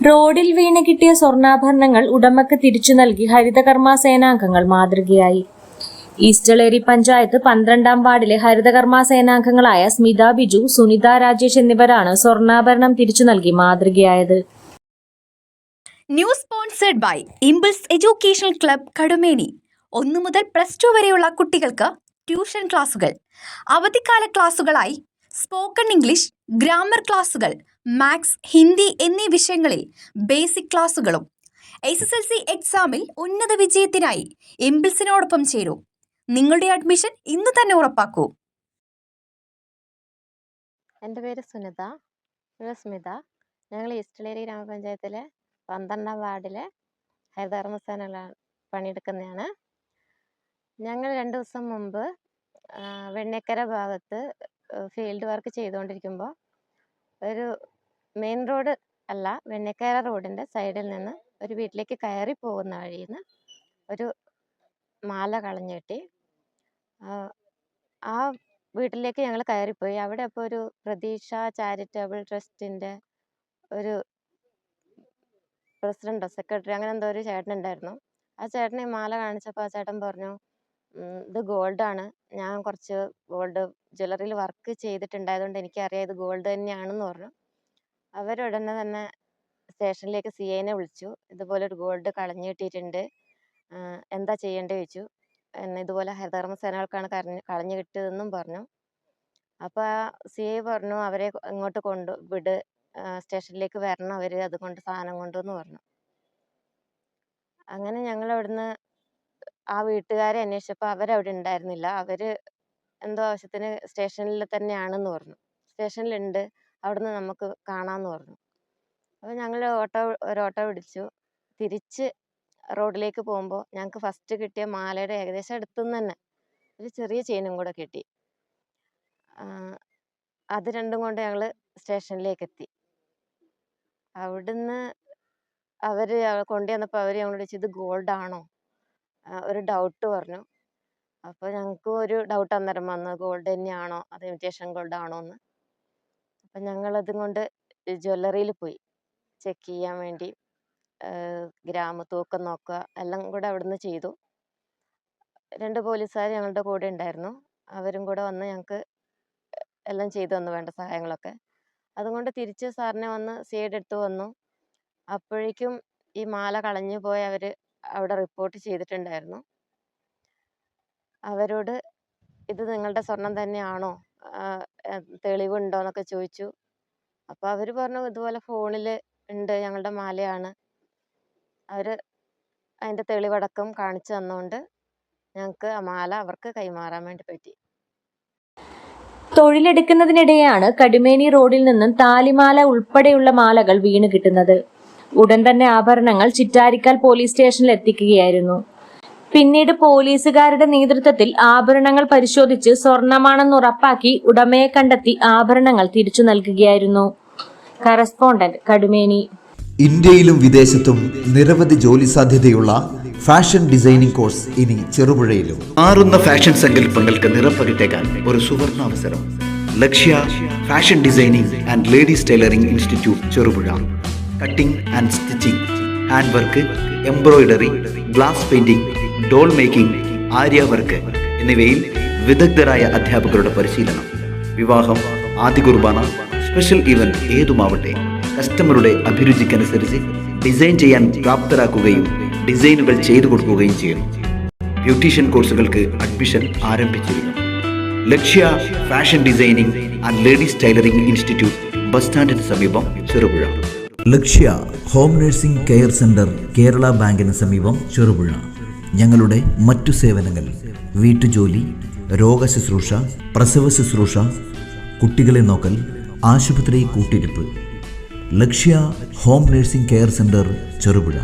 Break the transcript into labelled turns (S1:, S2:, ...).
S1: റോഡിൽ വീണ് കിട്ടിയ സ്വർണാഭരണങ്ങൾ ഉടമക്ക് തിരിച്ചു നൽകി ഹരിതകർമ്മ സേനാംഗങ്ങൾ മാതൃകയായി ഈസ്റ്റളേരി പഞ്ചായത്ത് പന്ത്രണ്ടാം വാർഡിലെ ഹരിതകർമ്മ സേനാംഗങ്ങളായ സ്മിത ബിജു സുനിത രാജേഷ് എന്നിവരാണ് സ്വർണാഭരണം തിരിച്ചു നൽകി മാതൃകയായത്.
S2: News sponsored by impulse educational club Kadumeni. ഒന്നു മുതൽ പ്ലസ് ടു വരെയുള്ള കുട്ടികൾക്ക് ട്യൂഷൻ ക്ലാസുകൾ. അവധിക്കാല ക്ലാസുകളായി സ്പോക്കൺ ഇംഗ്ലീഷ് ഗ്രാമർ ക്ലാസുകൾ മാത്സ് ഹിന്ദി എന്നീ വിഷയങ്ങളിൽ ബേസിക് ക്ലാസുകളും എസ് എസ് എൽ സി എക്സാമിൽ ഉന്നത വിജയത്തിനായി എംബിൾസിനോടൊപ്പം ചേരൂ. നിങ്ങളുടെ അഡ്മിഷൻ ഇന്ന് തന്നെ ഉറപ്പാക്കൂ.
S3: എന്റെ പേര് സുനിത. സ്മിത. ഞങ്ങൾ ഈസ്റ്റലേരി ഗ്രാമപഞ്ചായത്തിലെ പന്ത്രണ്ടാം വാർഡിലെ ഹരിതകർമ്മസേനകളാണ് പണിയെടുക്കുന്നതാണ്. ഞങ്ങൾ രണ്ട് ദിവസം മുമ്പ് വെണ്ണക്കര ഭാഗത്ത് ഫീൽഡ് വർക്ക് ചെയ്തുകൊണ്ടിരിക്കുമ്പോൾ ഒരു മെയിൻ റോഡ് അല്ല വെണ്ണക്കര റോഡിന്റെ സൈഡിൽ നിന്ന് ഒരു വീട്ടിലേക്ക് കയറി പോകുന്ന വഴിയിൽ നിന്ന് ഒരു മാല കളഞ്ഞു കിട്ടി ആ, വീട്ടിലേക്ക് ഞങ്ങൾ കയറിപ്പോയി. അവിടെ അപ്പോൾ ഒരു പ്രതീക്ഷ ചാരിറ്റബിൾ ട്രസ്റ്റിന്റെ ഒരു പ്രസിഡന്റോ സെക്രട്ടറി അങ്ങനെ എന്തോ ഒരു ചേട്ടൻ ഉണ്ടായിരുന്നു ആ ചേട്ടൻ ഈ മാല കാണിച്ചപ്പോൾ ആ ചേട്ടൻ പറഞ്ഞു "ഉം, ഇത് ആണ്. ഞാൻ കുറച്ച് ഗോൾഡ് ജ്വല്ലറിയിൽ വർക്ക് ചെയ്തിട്ടുണ്ടായതുകൊണ്ട് എനിക്കറിയാം ഇത് ഗോൾഡ് തന്നെയാണെന്ന് പറഞ്ഞു. അവരുടനെ തന്നെ സ്റ്റേഷനിലേക്ക് സി ഐനെ വിളിച്ചു. ഇതുപോലെ ഒരു ഗോൾഡ് കളഞ്ഞു കിട്ടിയിട്ടുണ്ട്. എന്താ ചെയ്യേണ്ടത് ചോദിച്ചു. എന്നെ ഇതുപോലെ ഹരിതകർമ്മ സേനകൾക്കാണ് കരഞ്ഞ് കളഞ്ഞു കിട്ടിയതെന്നും പറഞ്ഞു. അപ്പോൾ സി ഐ പറഞ്ഞു അവരെ ഇങ്ങോട്ട് കൊണ്ടു വിട്. സ്റ്റേഷനിലേക്ക് വരണം അവർ അതുകൊണ്ട് സാധനം കൊണ്ടെന്ന് പറഞ്ഞു. അങ്ങനെ ഞങ്ങൾ അവിടുന്ന് ആ വീട്ടുകാരെ അന്വേഷിച്ചപ്പോൾ അവരവിടെ ഉണ്ടായിരുന്നില്ല. അവർ എന്തോ ആവശ്യത്തിന് സ്റ്റേഷനിൽ തന്നെയാണെന്ന് പറഞ്ഞു. സ്റ്റേഷനിലുണ്ട്. അവിടുന്ന് നമുക്ക് കാണാമെന്ന് പറഞ്ഞു. അപ്പോൾ ഞങ്ങൾ ഓട്ടോ ഒരു ഓട്ടോ പിടിച്ചു. തിരിച്ച് റോഡിലേക്ക് പോകുമ്പോൾ ഞങ്ങൾക്ക് ഫസ്റ്റ് കിട്ടിയ മാലയുടെ ഏകദേശം അടുത്തുനിന്ന് തന്നെ ഒരു ചെറിയ ചെയിനും കൂടെ കിട്ടി. അത് രണ്ടും കൊണ്ട് ഞങ്ങൾ സ്റ്റേഷനിലേക്ക് എത്തി അവിടുന്ന് അവർ കൊണ്ടുവന്നപ്പോൾ അവർ ഞങ്ങളോട് ചോദിച്ചു ഇത് ഗോൾഡ് ആണോ ഒരു ഡൗട്ട് പറഞ്ഞു. അപ്പോൾ ഞങ്ങൾക്ക് ഒരു ഡൗട്ട് അന്നേരം വന്നു. ഗോൾഡ് തന്നെയാണോ? അത് ഇമിറ്റേഷൻ ഗോൾഡ് ആണോ എന്ന്. അപ്പം ഞങ്ങളതും കൊണ്ട് ജ്വല്ലറിയിൽ പോയി. ചെക്ക് ചെയ്യാൻ വേണ്ടി ഗ്രാം തൂക്കം നോക്കുക. എല്ലാം കൂടെ അവിടുന്ന് ചെയ്തു. രണ്ട് പോലീസുകാർ ഞങ്ങളുടെ കൂടെ ഉണ്ടായിരുന്നു. അവരും കൂടെ വന്ന് ഞങ്ങൾക്ക് എല്ലാം ചെയ്തു തന്നു വേണ്ട സഹായങ്ങളൊക്കെ. അതുകൊണ്ട് തിരിച്ച് സാറിനെ വന്ന് സൈഡ് എടുത്തു വന്നു. അപ്പോഴേക്കും ഈ മാല കളഞ്ഞു പോയ അവിടെ റിപ്പോർട്ട് ചെയ്തിട്ടുണ്ടായിരുന്നു. അവരോട് ഇത് നിങ്ങളുടെ സ്വർണം തന്നെയാണോ? തെളിവുണ്ടോ എന്നൊക്കെ ചോദിച്ചു. അപ്പോൾ അവർ പറഞ്ഞു ഇതുപോലെ ഫോണിൽ ഉണ്ട് ഞങ്ങളുടെ മാലയാണ്. അവർ അതിന്റെ തെളിവടക്കം കാണിച്ചു തന്നുകൊണ്ട് ഞങ്ങൾക്ക് ആ മാല അവർക്ക് കൈമാറാൻ വേണ്ടി പറ്റി.
S1: തൊഴിലെടുക്കുന്നതിനിടെയാണ് കടുമേനി റോഡിൽ നിന്നും താലിമാല ഉൾപ്പെടെയുള്ള മാലകൾ വീണ് കിട്ടുന്നത്. ഉടൻ തന്നെ ആഭരണങ്ങൾ ചിറ്റാരിക്കാൽ പോലീസ് സ്റ്റേഷനിൽ എത്തിക്കുകയായിരുന്നു. പിന്നീട് പോലീസുകാരുടെ നേതൃത്വത്തിൽ ആഭരണങ്ങൾ പരിശോധിച്ച് സ്വർണമാണെന്ന് ഉറപ്പാക്കി ഉടമയെ കണ്ടെത്തി ആഭരണങ്ങൾ തിരിച്ചു നൽകുകയായിരുന്നു. കറസ്പോണ്ടന്റ് കടുമേനി.
S4: ഇന്ത്യയിലും വിദേശത്തും നിരവധി ജോലി സാധ്യതയുള്ള ഫാഷൻ ഡിസൈനിംഗ് കോഴ്സ് ഇനി ചെറുപുഴയിലും.
S5: മാറുന്ന ഫാഷൻ സങ്കല്പങ്ങൾക്ക് നിറപ്പകിട്ടേക്കാൻ ഒരു സുവർണ അവസരം. Lakshya fashion designing and ladies tailoring institute Cherupuzha. Cutting and stitching hand work embroidery glass painting doll making Arya work എന്നിവയിൽ വിദഗ്ധരായ അധ്യാപകരുടെ പരിശീലനം വിവാഹം ആദ്യ കുർബാന സ്പെഷ്യൽ ഇവന്റ് ഏതുമാവട്ടെ കസ്റ്റമറുടെ അഭിരുചിക്കനുസരിച്ച് ഡിസൈൻ ചെയ്യാൻ പ്രാപ്തരാക്കുകയും ഡിസൈനുകൾ ചെയ്തു കൊടുക്കുകയും ചെയ്യുന്നു. ബ്യൂട്ടീഷ്യൻ കോഴ്സുകൾക്ക് അഡ്മിഷൻ ആരംഭിച്ചിരുന്നു Lakshya fashion designing and ladies tailoring institute bus സ്റ്റാൻഡിന് സമീപം Cherupuzha.
S4: Lakshya home nursing care centre Kerala ബാങ്കിന് സമീപം ചെറുപുഴ. ഞങ്ങളുടെ മറ്റു സേവനങ്ങൾ വീട്ടുജോലി രോഗശുശ്രൂഷ പ്രസവ ശുശ്രൂഷ കുട്ടികളെ നോക്കൽ ആശുപത്രി കൂട്ടിരിപ്പ്. Lakshya home nursing care centre Cherupuzha.